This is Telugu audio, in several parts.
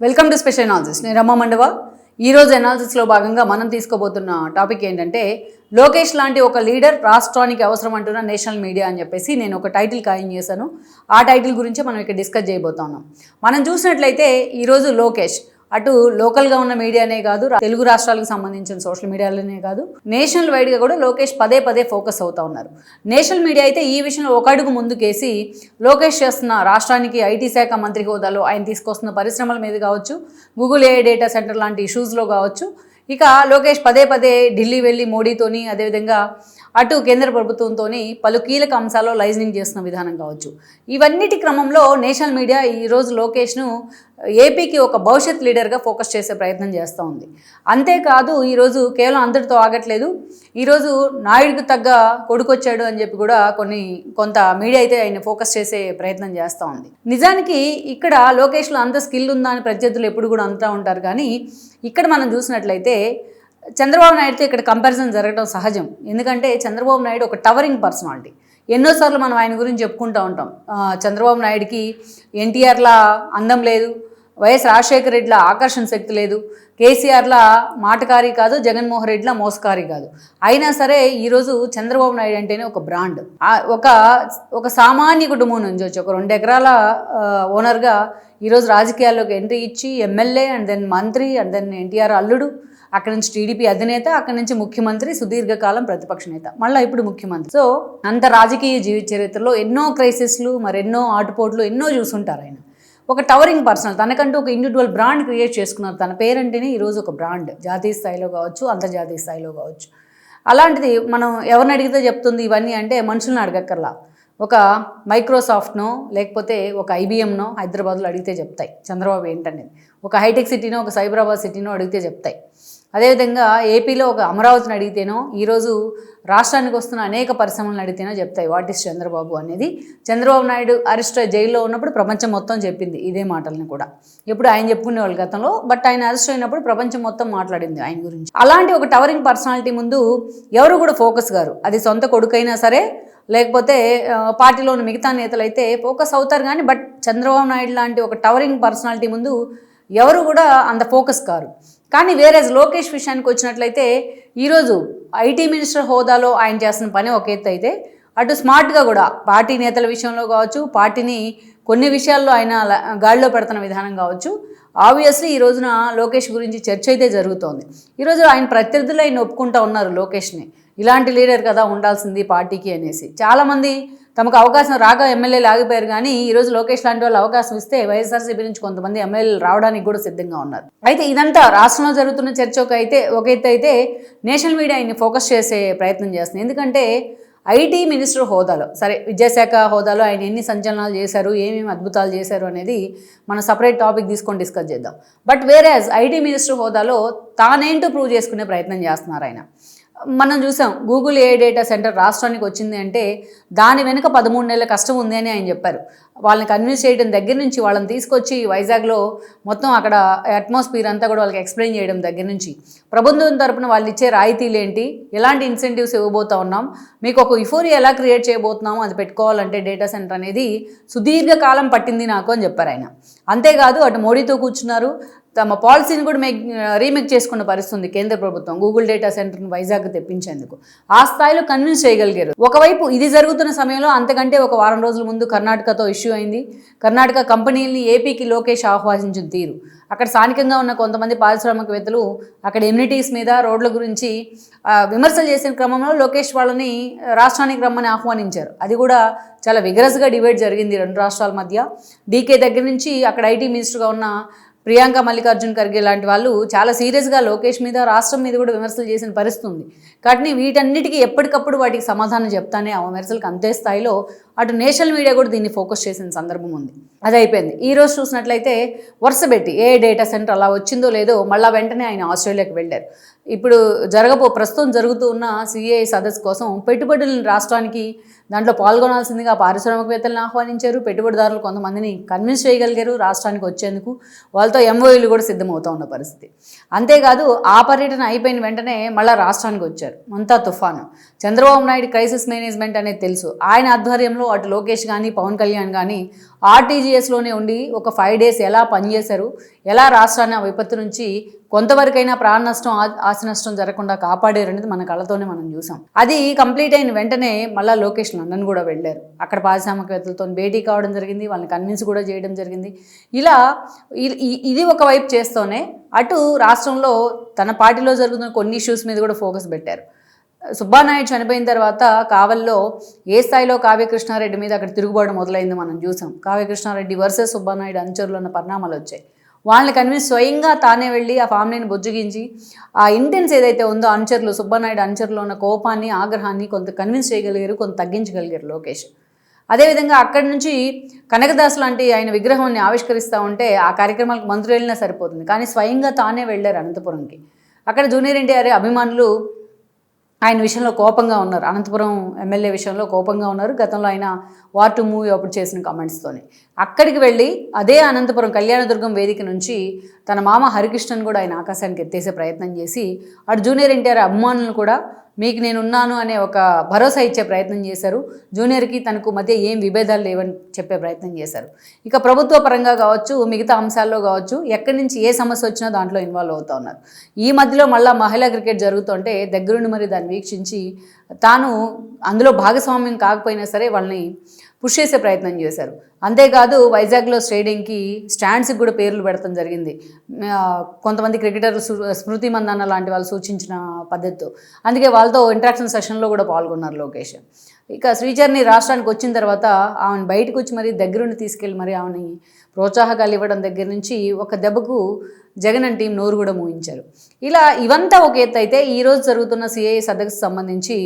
వెల్కమ్ టు స్పెషల్ అనాలిసిస్ నేను రమ్మ మండవ. ఈరోజు అనాలిసిస్లో భాగంగా మనం తీసుకోబోతున్న టాపిక్ ఏంటంటే లోకేష్ లాంటి ఒక లీడర్ రాష్ట్రానికి అవసరం అంటున్న నేషనల్ మీడియా అని చెప్పేసి నేను ఒక టైటిల్ ఖాయం చేశాను. ఆ టైటిల్ గురించి మనం ఇక్కడ డిస్కస్ చేయబోతున్నాం మనం చూసినట్లయితే ఈరోజు లోకేష్ అటు లోకల్గా ఉన్న మీడియానే కాదు తెలుగు రాష్ట్రాలకు సంబంధించిన సోషల్ మీడియాలోనే కాదు నేషనల్ వైడ్గా కూడా లోకేష్ పదే పదే ఫోకస్ అవుతా ఉన్నారు. నేషనల్ మీడియా అయితే ఈ విషయంలో ఒక అడుగు ముందుకేసి లోకేష్ చేస్తున్న రాష్ట్రానికి ఐటీ శాఖ మంత్రి హోదాలో ఆయన తీసుకొస్తున్న పరిశ్రమల మీద కావచ్చు గూగుల్ ఏ డేటా సెంటర్ లాంటి ఇష్యూస్లో కావచ్చు ఇక లోకేష్ పదే పదే ఢిల్లీ వెళ్ళి మోడీతోని అదేవిధంగా అటు కేంద్ర ప్రభుత్వంతోని పలు కీలక అంశాల్లో లైజనింగ్ చేస్తున్న విధానం కావచ్చు. ఇవన్నిటి క్రమంలో నేషనల్ మీడియా ఈరోజు లోకేష్ను ఏపీకి ఒక భవిష్యత్ లీడర్గా ఫోకస్ చేసే ప్రయత్నం చేస్తూ ఉంది. అంతేకాదు ఈరోజు కేవలం అందరితో ఆగట్లేదు. ఈరోజు నాయుడికి తగ్గ కొడుకొచ్చాడు అని చెప్పి కూడా కొన్ని కొంత మీడియా అయితే ఆయన ఫోకస్ చేసే ప్రయత్నం చేస్తూ ఉంది. నిజానికి ఇక్కడ లోకేష్లో అంత స్కిల్ ఉందా అని ప్రత్యర్థులు ఎప్పుడు కూడా అంటూ ఉంటారు. కానీ ఇక్కడ మనం చూసినట్లయితే చంద్రబాబు నాయుడుతో ఇక్కడ కంపారిజన్ జరగడం సహజం. ఎందుకంటే చంద్రబాబు నాయుడు ఒక టవరింగ్ పర్సనాలిటీ. ఎన్నోసార్లు మనం ఆయన గురించి చెప్పుకుంటూ ఉంటాం. చంద్రబాబు నాయుడికి ఎన్టీఆర్లా అందం లేదు. వైఎస్ రాజశేఖర రెడ్డిలా ఆకర్షణ శక్తి లేదు. కేసీఆర్లా మాటకారి కాదు జగన్మోహన్ రెడ్డిలా మోసకారి కాదు. అయినా సరే ఈరోజు చంద్రబాబు నాయుడు అంటేనే ఒక బ్రాండ్. ఒక ఒక సామాన్య కుటుంబం నుంచి వచ్చి ఒక రెండు ఎకరాల ఓనర్గా ఈరోజు రాజకీయాల్లోకి ఎంట్రీ ఇచ్చి ఎమ్మెల్యే అండ్ దెన్ మంత్రి అండ్ దెన్ ఎన్టీఆర్ అల్లుడు అక్కడి నుంచి టీడీపీ అధినేత అక్కడి నుంచి ముఖ్యమంత్రి సుదీర్ఘకాలం ప్రతిపక్ష నేత మళ్ళీ ఇప్పుడు ముఖ్యమంత్రి. సో అంత రాజకీయ జీవిత చరిత్రలో ఎన్నో క్రైసిస్లు మరెన్నో ఆటుపోట్లు ఎన్నో చూసుంటారు ఆయన. ఒక టవరింగ్ పర్సనల్ తనకంటూ ఒక ఇండివిజువల్ బ్రాండ్ క్రియేట్ చేసుకున్నారు. తన పేరంటేనే ఈరోజు ఒక బ్రాండ్ జాతీయ స్థాయిలో కావచ్చు అంతర్జాతీయ స్థాయిలో కావచ్చు. అలాంటిది మనం ఎవరిని అడిగితే చెప్తుంది ఇవన్నీ అంటే మనుషులను అడగక్కర్లా. ఒక మైక్రోసాఫ్ట్నో లేకపోతే ఒక ఐబిఎంనో హైదరాబాద్లో అడిగితే చెప్తాయి. చంద్రబాబు ఏంటనేది. ఒక హైటెక్ సిటీనో ఒక సైబరాబాద్ సిటీనో అడిగితే చెప్తాయి. అదేవిధంగా ఏపీలో ఒక అమరావతిని అడిగితేనో ఈరోజు రాష్ట్రానికి వస్తున్న అనేక పరిశ్రమలను అడిగితేనో చెప్తాయి. వాట్ ఇస్ చంద్రబాబు అనేది? చంద్రబాబు నాయుడు అరెస్ట్ జైల్లో ఉన్నప్పుడు ప్రపంచం మొత్తం చెప్పింది ఇదే మాటలను కూడా. ఎప్పుడు ఆయన చెప్పుకునేవాళ్ళు గతంలో బట్ ఆయన అరెస్ట్ అయినప్పుడు ప్రపంచం మొత్తం మాట్లాడింది ఆయన గురించి. అలాంటి ఒక టవరింగ్ పర్సనాలిటీ ముందు ఎవరు కూడా ఫోకస్ గారు. అది సొంత కొడుకైనా సరే లేకపోతే పార్టీలోని మిగతా నేతలు అయితే ఫోకస్ అవుతారు కానీ బట్ చంద్రబాబు నాయుడు లాంటి ఒక టవరింగ్ పర్సనాలిటీ ముందు ఎవరు కూడా అంత ఫోకస్ కారు. కానీ వేరే లోకేష్ విషయానికి వచ్చినట్లయితే ఈరోజు ఐటీ మినిస్టర్ హోదాలో ఆయన చేస్తున్న పని ఒక ఎత్తు అయితే అటు స్మార్ట్గా కూడా పార్టీ నేతల విషయంలో కావచ్చు పార్టీని కొన్ని విషయాల్లో ఆయన గాడిలో పెడుతున్న విధానం కావచ్చు ఆబ్వియస్లీ ఈ రోజున లోకేష్ గురించి చర్చ అయితే జరుగుతోంది. ఈరోజు ఆయన ప్రత్యర్థులు ఆయన ఒప్పుకుంటా ఉన్నారు లోకేష్ని. ఇలాంటి లీడర్ కదా ఉండాల్సింది పార్టీకి అనేసి. చాలామంది తమకు అవకాశం రాక ఎమ్మెల్యేలు ఆగిపోయారు కానీ ఈరోజు లోకేష్ లాంటి వాళ్ళు అవకాశం ఇస్తే వైఎస్ఆర్సీపీ నుంచి కొంతమంది ఎమ్మెల్యేలు రావడానికి కూడా సిద్ధంగా ఉన్నారు. అయితే ఇదంతా రాష్ట్రంలో జరుగుతున్న చర్చ ఒక అయితే ఒక ఎత్తు అయితే నేషనల్ మీడియా ఆయన్ని ఫోకస్ చేసే ప్రయత్నం చేస్తుంది. ఎందుకంటే ఐటీ మినిస్టర్ హోదాలో సరే విద్యాశాఖ హోదాలో ఆయన ఎన్ని సంచలనాలు చేశారు ఏమేమి అద్భుతాలు చేశారు అనేది మనం సపరేట్ టాపిక్ తీసుకొని డిస్కస్ చేద్దాం. బట్ వేరే ఐటీ మినిస్టర్ హోదాలో తానేంటో ప్రూవ్ చేసుకునే ప్రయత్నం చేస్తున్నారు ఆయన. మనం చూసాం గూగుల్ ఏ డేటా సెంటర్ రాష్ట్రానికి వచ్చింది అంటే దాని వెనుక పదమూడు నెలల కష్టం ఉంది అని ఆయన చెప్పారు. వాళ్ళని కన్విన్స్ చేయడం దగ్గర నుంచి వాళ్ళని తీసుకొచ్చి వైజాగ్లో మొత్తం అక్కడ అట్మాస్ఫియర్ అంతా కూడా వాళ్ళకి ఎక్స్ప్లెయిన్ చేయడం దగ్గర నుంచి. ప్రభుత్వం తరపున వాళ్ళు ఇచ్చే రాయితీలు ఏంటి? ఎలాంటి ఇన్సెంటివ్స్ ఇవ్వబోతా ఉన్నాం? మీకు ఒక ఇఫోరియా ఎలా క్రియేట్ చేయబోతున్నాము అది పెట్టుకోవాలంటే డేటా సెంటర్ అనేది సుదీర్ఘకాలం పట్టింది నాకు అని చెప్పారు ఆయన. అంతేకాదు అటు మోడీతో కూర్చున్నారు తమ పాలసీని కూడా మేక్ రీమేక్ చేసుకున్న పరిస్థితుంది కేంద్ర ప్రభుత్వం. గూగుల్ డేటా సెంటర్ను వైజాగ్ తెప్పించేందుకు. ఆ స్థాయిలో కన్విన్స్ చేయగలిగారు. ఒకవైపు ఇది జరుగుతున్న సమయంలో అంతకంటే ఒక వారం రోజుల ముందు కర్ణాటకతో ఇష్యూ అయింది. కర్ణాటక కంపెనీల్ని ఏపీకి లోకేష్ ఆహ్వానించిన తీరు. అక్కడ స్థానికంగా ఉన్న కొంతమంది పారిశ్రామికవేత్తలు అక్కడ ఎమ్యూనిటీస్ మీద రోడ్ల గురించి విమర్శలు చేసిన క్రమంలో లోకేష్ వాళ్ళని రాష్ట్రానికి రమ్మని ఆహ్వానించారు. అది కూడా చాలా విగరస్గా డిబేట్ జరిగింది రెండు రాష్ట్రాల మధ్య. డీకే దగ్గర నుంచి అక్కడ ఐటీ మినిస్టర్గా ఉన్న ప్రియాంక మల్లికార్జున్ ఖర్గే లాంటి వాళ్ళు చాలా సీరియస్గా లోకేష్ మీద రాష్ట్రం మీద కూడా విమర్శలు చేసిన పరిస్థితి ఉంది కాబట్టి వీటన్నిటికీ ఎప్పటికప్పుడు వాటికి సమాధానం చెప్తానే ఆ విమర్శలకు అంతే స్థాయిలో అటు నేషనల్ మీడియా కూడా దీన్ని ఫోకస్ చేసిన సందర్భం ఉంది. అది అయిపోయింది. ఈ రోజు చూసినట్లయితే వరుస పెట్టి ఏ డేటా సెంటర్ అలా వచ్చిందో లేదో మళ్ళా వెంటనే ఆయన ఆస్ట్రేలియాకి వెళ్ళారు. ఇప్పుడు జరగబో ప్రస్తుతం జరుగుతూ ఉన్న సిఏఐ సదస్సు కోసం పెట్టుబడులను రాష్ట్రానికి దాంట్లో పాల్గొనాల్సిందిగా పారిశ్రామికవేత్తలను ఆహ్వానించారు. పెట్టుబడిదారులు కొంతమందిని కన్విన్స్ చేయగలిగారు. రాష్ట్రానికి వచ్చేందుకు వాళ్ళతో ఎంఓఈలు కూడా సిద్ధమవుతూ ఉన్న పరిస్థితి. అంతేకాదు ఆ పర్యటన అయిపోయిన వెంటనే మళ్ళీ రాష్ట్రానికి వచ్చారు. అంతా తుఫాను. చంద్రబాబు నాయుడు క్రైసిస్ మేనేజ్మెంట్ అనేది తెలుసు. ఆయన ఆధ్వర్యంలో అటు లోకేష్ కానీ పవన్ కళ్యాణ్ కానీ ఆర్టీజీఎస్లోనే ఉండి ఒక ఫైవ్ డేస్ ఎలా పనిచేశారు ఎలా రాష్ట్రాన్ని ఆ విపత్తు నుంచి కొంతవరకైనా ప్రాణ నష్టం ఆ- ఆస్తి నష్టం జరగకుండా కాపాడారు అనేది మన కళ్ళతోనే మనం చూసాం. అది కంప్లీట్ అయిన వెంటనే మళ్ళీ లోకేష్ లండన్ కూడా వెళ్ళారు. అక్కడ పారిశ్రామికవేత్తలతో భేటీ కావడం జరిగింది వాళ్ళని కన్విన్స్ కూడా చేయడం జరిగింది. ఇలా ఇ- ఇది ఒక వైపు చేస్తూనే అటు రాష్ట్రంలో తన పార్టీలో జరుగుతున్న కొన్ని ఇష్యూస్ మీద కూడా ఫోకస్ పెట్టారు. సుబ్బానాయుడు చనిపోయిన తర్వాత కావల్లో ఏ స్థాయిలో కావ్యకృష్ణారెడ్డి మీద అక్కడ తిరుగుబాటు మొదలైంది మనం చూసాం. కావ్యకృష్ణారెడ్డి వర్సెస్ సుబ్బానాయుడు అనుచరులు ఉన్న పరిణామాలు వచ్చాయి. వాళ్ళని కన్విన్స్ స్వయంగా తానే వెళ్ళి ఆ ఫ్యామిలీని బుజ్జగించి ఆ ఇంటెన్స్ ఏదైతే ఉందో అనుచరులు సుబ్బనాయుడు అనుచరులో ఉన్న కోపాన్ని ఆగ్రహాన్ని కొంత కన్విన్స్ చేయగలిగారు కొంత తగ్గించగలిగారు లోకేష్. అదేవిధంగా అక్కడి నుంచి కనకదాస్ లాంటి ఆయన విగ్రహాన్ని ఆవిష్కరిస్తూ ఉంటే ఆ కార్యక్రమాలకు మంత్రులు వెళ్ళినా సరిపోతుంది. కానీ స్వయంగా తానే వెళ్ళారు అనంతపురంకి. అక్కడ జూనియర్ ఎన్టీఆర్ అభిమానులు ఆయన విషయంలో కోపంగా ఉన్నారు. అనంతపురం ఎమ్మెల్యే విషయంలో కోపంగా ఉన్నారు. గతంలో ఆయన వార్ టు మూవీ అప్పుడు చేసిన కామెంట్స్తోని అక్కడికి వెళ్ళి అదే అనంతపురం కళ్యాణదుర్గం వేదిక నుంచి తన మామ హరికృష్ణన్ కూడా ఆయన ఆకాశానికి ఎత్తేసే ప్రయత్నం చేసి అటు జూనియర్ ఎన్టీఆర్ అభిమానులు కూడా మీకు నేను ఉన్నాను అనే ఒక భరోసా ఇచ్చే ప్రయత్నం చేశారు. జూనియర్కి తనకు మధ్య ఏం విభేదాలు లేవని చెప్పే ప్రయత్నం చేశారు. ఇక ప్రభుత్వ పరంగా కావచ్చు మిగతా అంశాల్లో కావచ్చు ఎక్కడి నుంచి ఏ సమస్య వచ్చినా దాంట్లో ఇన్వాల్వ్ అవుతూ ఉన్నారు. ఈ మధ్యలో మళ్ళీ మహిళా క్రికెట్ జరుగుతుంటే దగ్గరుండి మరి దాన్ని వీక్షించి తాను అందులో భాగస్వామ్యం కాకపోయినా సరే వాళ్ళని పుష్ చేసే ప్రయత్నం చేశారు. అంతేకాదు వైజాగ్లో స్టేడియంకి స్టాండ్స్కి కూడా పేర్లు పెడతాం జరిగింది. కొంతమంది క్రికెటర్లు స్మృతి మందన్న లాంటి వాళ్ళు సూచించిన పద్ధతితో అందుకే వాళ్ళతో ఇంటరాక్షన్ సెషన్లో కూడా పాల్గొన్నారు లోకేష్. ఇక శ్రీచర్ని రాష్ట్రానికి వచ్చిన తర్వాత ఆమెను బయటకు వచ్చి మరీ దగ్గరుండి తీసుకెళ్ళి మరి ఆమెని ప్రోత్సాహకాలు ఇవ్వడం దగ్గర నుంచి ఒక దెబ్బకు జగన్ అండ్ టీం నోరు కూడా మూయించారు. ఇలా ఇవంతా ఒక ఎత్తు అయితే ఈరోజు జరుగుతున్న సిఐ సదస్సు సంబంధించి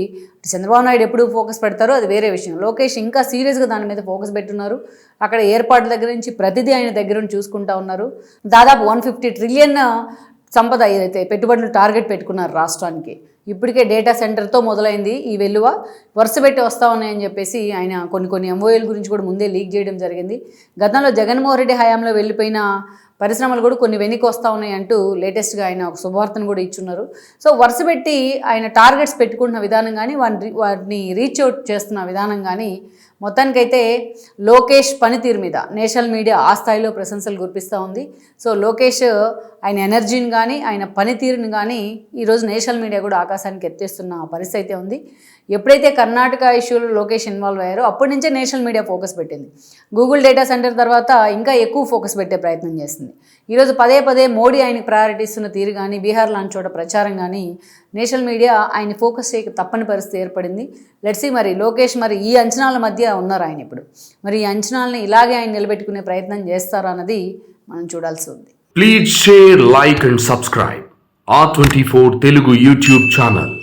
చంద్రబాబు నాయుడు ఎప్పుడు ఫోకస్ పెడతారో అది వేరే విషయం. లోకేష్ ఇంకా సీరియస్గా దాని మీద ఫోకస్ పెట్టున్నారు. అక్కడ ఏర్పాటు దగ్గర నుంచి ప్రతిదీ ఆయన దగ్గర నుంచి చూసుకుంటా ఉన్నారు. దాదాపు వన్ ఫిఫ్టీ ట్రిలియన్ సంపద ఏదైతే పెట్టుబడులు టార్గెట్ పెట్టుకున్నారు రాష్ట్రానికి. ఇప్పటికే డేటా సెంటర్తో మొదలైంది ఈ వెలువ వరుస పెట్టి వస్తూ ఉన్నాయని చెప్పేసి ఆయన కొన్ని కొన్ని ఎంఓఏల గురించి కూడా ముందే లీక్ చేయడం జరిగింది. గతంలో జగన్మోహన్ రెడ్డి హయాంలో వెళ్ళిపోయిన పరిశ్రమలు కూడా కొన్ని వెనక్కి వస్తూ ఉన్నాయి అంటూ లేటెస్ట్గా ఆయన ఒక శుభవార్తను కూడా ఇచ్చున్నారు. సో వరుస పెట్టి ఆయన టార్గెట్స్ పెట్టుకుంటున్న విధానం కానీ వాటిని వాటిని రీచ్ అవుట్ చేస్తున్న విధానం కానీ మొత్తానికైతే లోకేష్ పనితీరు మీద నేషనల్ మీడియా ఆ స్థాయిలో ప్రశంసలు కురిపిస్తూ ఉంది. సో లోకేష్ ఆయన ఎనర్జీని కానీ ఆయన పనితీరుని కానీ ఈరోజు నేషనల్ మీడియా కూడా ఆకాశానికి ఎత్తేస్తున్న పరిస్థితి అయితే ఉంది. ఎప్పుడైతే కర్ణాటక ఇష్యూలో లోకేష్ ఇన్వాల్వ్ అయ్యారో అప్పటి నుంచే నేషనల్ మీడియా ఫోకస్ పెట్టింది. గూగుల్ డేటా సెంటర్ తర్వాత ఇంకా ఎక్కువ ఫోకస్ పెట్టే ప్రయత్నం చేసింది. ఈరోజు పదే పదే మోడీ ఆయనకి ప్రయారిటీ ఇస్తున్న తీరు కానీ బీహార్ లాంటి చోట ప్రచారం కానీ నేషనల్ మీడియా ఆయన ఫోకస్ చేయక తప్పని పరిస్థితి ఏర్పడింది. లెట్సీ మరి లోకేష్ మరి ఈ అంచనాల మధ్య ఉన్నారు ఆయన ఇప్పుడు. మరి ఈ అంచనాలని ఇలాగే ఆయన నిలబెట్టుకునే ప్రయత్నం చేస్తారా అన్నది మనం చూడాల్సి ఉంది. Please share like and subscribe ఆ twenty four Telugu YouTube channel